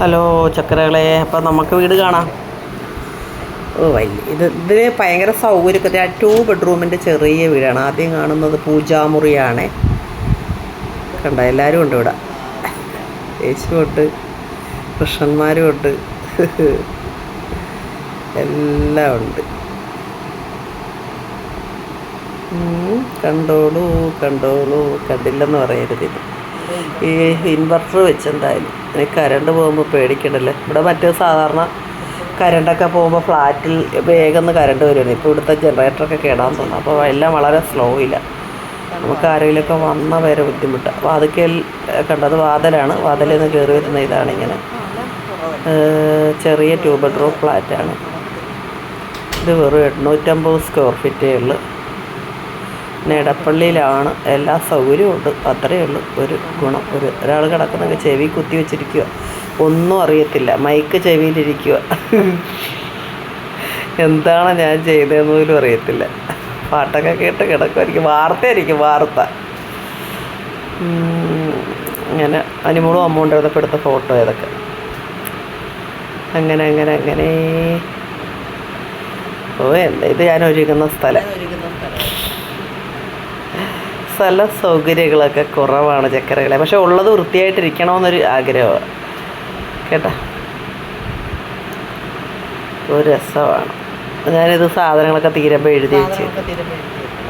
Hello ചക്കരകളെ അപ്പം നമുക്ക് വീട് കാണാം. ഓ വലിയ ഇത് ഇതിന് ഭയങ്കര സൗകര്യമൊക്കെ ടു ബെഡ്റൂമിന്റെ ചെറിയ വീടാണ്. ആദ്യം കാണുന്നത് പൂജാമുറിയാണ്. കണ്ട എല്ലാവരും ഉണ്ട് ഇവിടെ. യേശുവുണ്ട് കൃഷ്ണന്മാരും ഉണ്ട്. എല്ലാം ഉണ്ട്. കണ്ടോളൂ കണ്ടോളൂ. കണ്ടില്ലെന്ന് പറയരുത് ഈ ഇൻവെർട്ടർ വെച്ചെന്തായാലും. ഈ കരണ്ട് പോകുമ്പോൾ പേടിക്കണ്ടല്ലേ? ഇവിടെ മറ്റേ സാധാരണ കരണ്ടൊക്കെ പോകുമ്പോൾ ഫ്ലാറ്റിൽ വേഗം കറണ്ട് വരുമായിരുന്നു ഇപ്പോൾ ഇവിടുത്തെ ജനറേറ്ററൊക്കെ കേടാൻ തോന്നുന്നു. അപ്പോൾ എല്ലാം വളരെ സ്ലോ ഇല്ല നമുക്ക് ആരെങ്കിലുമൊക്കെ വന്ന വരെ ബുദ്ധിമുട്ടാണ് വാതിക്കൽ കണ്ടത് വാതിലാണ്. വാതിലിൽ നിന്ന് കയറി വരുന്ന ഇതാണ് ഇങ്ങനെ. ചെറിയ ടൂ ബെഡ്റൂം ഫ്ലാറ്റാണ് ഇത് വെറും എണ്ണൂറ്റമ്പത് സ്ക്വയർ ഫീറ്റേ ഉള്ളൂ. പിന്നെ ഇടപ്പള്ളിയിലാണ് എല്ലാ സൗകര്യവും ഉണ്ട്. അത്രയേ ഉള്ളൂ. ഒരു ഗുണം. ഒരു ഒരാൾ കിടക്കുന്നെങ്കിൽ ചെവി കുത്തി വെച്ചിരിക്കുക ഒന്നും അറിയത്തില്ല. മൈക്ക് ചെവിയിലിരിക്കുക എന്താണ് ഞാൻ ചെയ്തതെന്ന് പോലും അറിയത്തില്ല. പാട്ടൊക്കെ കേട്ട് കിടക്കുമായിരിക്കും വാർത്തയായിരിക്കും വാർത്ത. അങ്ങനെ അനുമോളും അമ്മൂണ്ട് ഇതൊക്കെ എടുത്ത ഫോട്ടോ ഇതൊക്കെ. അങ്ങനെ അങ്ങനെ അങ്ങനെ. ഓ എന്താ ഇത്? ഞാൻ ഒരുങ്ങുന്ന സ്ഥലം. സ്ഥല. സൗകര്യങ്ങളൊക്കെ കുറവാണ് ചക്കരകളെ. പക്ഷെ ഉള്ളത് വൃത്തിയായിട്ടിരിക്കണമെന്നൊരു ആഗ്രഹമാണ് കേട്ടോ? ഒരു രസമാണ് ഞാനിത് സാധനങ്ങളൊക്കെ തീരുമ്പോൾ എഴുതി വെച്ച്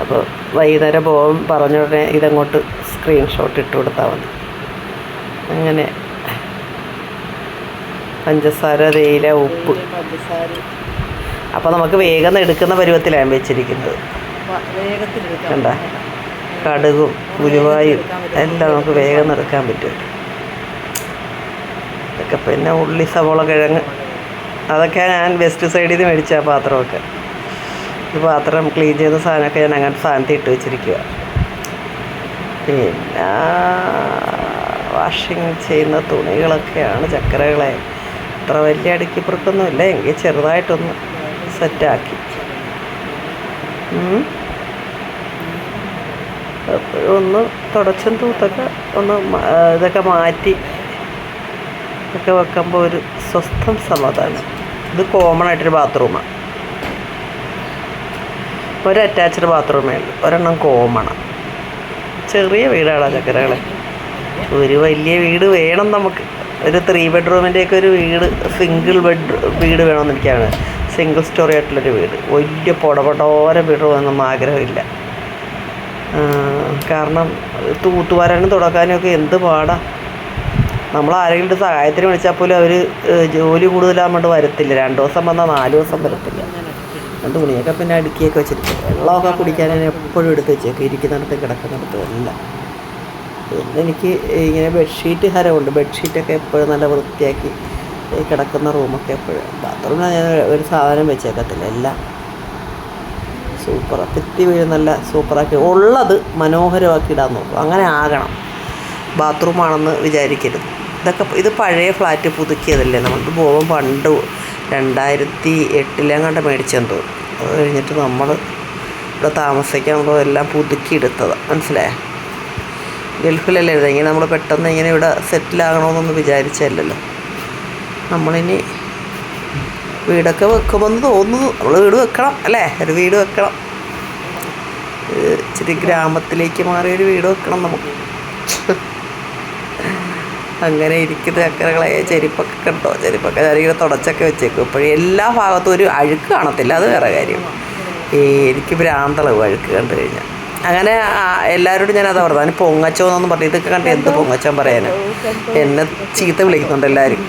അപ്പോൾ വൈകുന്നേരം പോകും പറഞ്ഞ ഉടനെ ഇതങ്ങോട്ട് സ്ക്രീൻഷോട്ട് ഇട്ട് കൊടുത്താൽ മതി. അങ്ങനെ. പഞ്ചസാര തേയില ഉപ്പ്. അപ്പോൾ നമുക്ക് വേഗം എടുക്കുന്ന പരുവത്തിലാണ് വെച്ചിരിക്കുന്നത്. കണ്ട? കടുകും ഉലുവായും എല്ലാം നമുക്ക് വേഗം നിറക്കാൻ പറ്റും. ഇതൊക്കെ പിന്നെ ഉള്ളി സവോള കിഴങ്ങ് അതൊക്കെ ഞാൻ വെസ്റ്റ് സൈഡിൽ നിന്ന് മേടിച്ച പാത്രമൊക്കെ. ഈ പാത്രം ക്ലീൻ ചെയ്ത സാധനമൊക്കെ ഞാൻ അങ്ങനെ സാധനത്തിൽ ഇട്ട് വെച്ചിരിക്കുക പിന്നെ വാഷിങ് ചെയ്യുന്ന തുണികളൊക്കെയാണ് ചക്കരകളെ. അത്ര വലിയ അടുക്കിപ്പുറത്തൊന്നുമില്ല എങ്കിൽ ചെറുതായിട്ടൊന്ന് സെറ്റാക്കി ഒന്ന് തുടച്ചും തൂത്തൊക്കെ ഒന്ന് ഇതൊക്കെ മാറ്റി ഒക്കെ വെക്കുമ്പോൾ ഒരു സ്വസ്ഥം സമാധാനം. ഇത് കോമൺ ആയിട്ടൊരു ബാത്റൂമാണ് ഒരു അറ്റാച്ച്ഡ് ബാത്റൂമേ ഉള്ളൂ. ഒരെണ്ണം കോമണാണ് ചെറിയ വീടാണ് ചക്കരകളെ. ഒരു വലിയ വീട് വേണം നമുക്ക്. ഒരു ത്രീ ബെഡ്റൂമിന്റെയൊക്കെ ഒരു വീട് സിംഗിൾ ബെഡ് വീട് വേണമെന്ന് എനിക്കാണ് സിംഗിൾ സ്റ്റോറി ആയിട്ടുള്ളൊരു വീട്. വലിയ പൊടപൊടോര വീട് വേണമെന്നും ആഗ്രഹമില്ല. കാരണം തൂത്തുവാരാനും തുടക്കാനും ഒക്കെ എന്ത് പാടാ? നമ്മൾ ആരെങ്കിലും സഹായത്തിന് വിളിച്ചാൽ പോലും അവർ ജോലി കൂടുതലാകുമ്പോൾ വരത്തില്ല. രണ്ട് ദിവസം വന്നാൽ നാല് ദിവസം വരത്തില്ല. രണ്ട് തുണിയൊക്കെ പിന്നെ അടുക്കിയൊക്കെ വെച്ചിരിക്കും. വെള്ളമൊക്കെ കുടിക്കാൻ എപ്പോഴും എടുത്ത് വെച്ചേക്കും. ഇരിക്കുന്നിടത്ത് കിടക്കുന്നിടത്ത് എല്ലാം. പിന്നെ എനിക്ക് ഇങ്ങനെ ബെഡ്ഷീറ്റ് ഹരമുണ്ട്. ബെഡ്ഷീറ്റൊക്കെ എപ്പോഴും നല്ല വൃത്തിയാക്കി കിടക്കുന്ന റൂമൊക്കെ എപ്പോഴും. ബാത്റൂമിൽ ഞാൻ ഒരു സാധനം വെച്ചേക്കത്തില്ല. എല്ലാം സൂപ്പർ. തെറ്റി വീഴും നല്ല സൂപ്പറാക്കി. ഉള്ളത് മനോഹരമാക്കി ഇടാൻ നോക്കും. അങ്ങനെ ആകണം. ബാത്റൂമാണെന്ന് വിചാരിക്കരുത്. ഇതൊക്കെ ഇത് പഴയ ഫ്ലാറ്റ് പുതുക്കിയതല്ലേ? നമുക്ക് പോകുമ്പോൾ പണ്ട് രണ്ടായിരത്തി എട്ടിലെങ്ങാണ്ട് മേടിച്ചെന്ന് തോന്നുന്നു. അത് കഴിഞ്ഞിട്ട് നമ്മൾ ഇവിടെ താമസിക്കുമ്പോൾ എല്ലാം പുതുക്കിയെടുത്തതാണ് മനസ്സിലായോ? ഗൾഫിലല്ലേ ഇങ്ങനെ നമ്മൾ പെട്ടെന്ന് ഇങ്ങനെ ഇവിടെ സെറ്റിലാകണമെന്നൊന്നും വിചാരിച്ചല്ലല്ലോ നമ്മളിനി വീടൊക്കെ വെക്കുമെന്ന് തോന്നുന്നു. നമ്മൾ വീട് വെക്കണം അല്ലേ? ഒരു വീട് വെക്കണം. ഒരു ഇച്ചിരി ഗ്രാമത്തിലേക്ക് മാറിയൊരു വീട് വെക്കണം നമുക്ക്. അങ്ങനെ ഇരിക്കുന്ന ചക്കരകളെ. ചെരുപ്പൊക്കെ കണ്ടോ? ചെരുപ്പൊക്കെ ഞാനിങ്ങനെ തുടച്ചൊക്കെ വെച്ചേക്കും. ഇപ്പോഴും എല്ലാ ഭാഗത്തും ഒരു അഴുക്ക് കാണത്തില്ല. അത് വേറെ കാര്യം. ഈ എനിക്ക് ഭ്രാന്തളവ് അഴുക്ക് കണ്ടു കഴിഞ്ഞാൽ. അങ്ങനെ എല്ലാവരോടും ഞാൻ അതാ പറഞ്ഞത് അതിന് പൊങ്ങച്ചോ എന്നൊന്നും പറഞ്ഞു ഇതൊക്കെ കണ്ട് എന്ത് പൊങ്ങച്ചോൻ പറയാനാ? എന്നെ ചീത്ത വിളിക്കുന്നുണ്ട് എല്ലാവരും.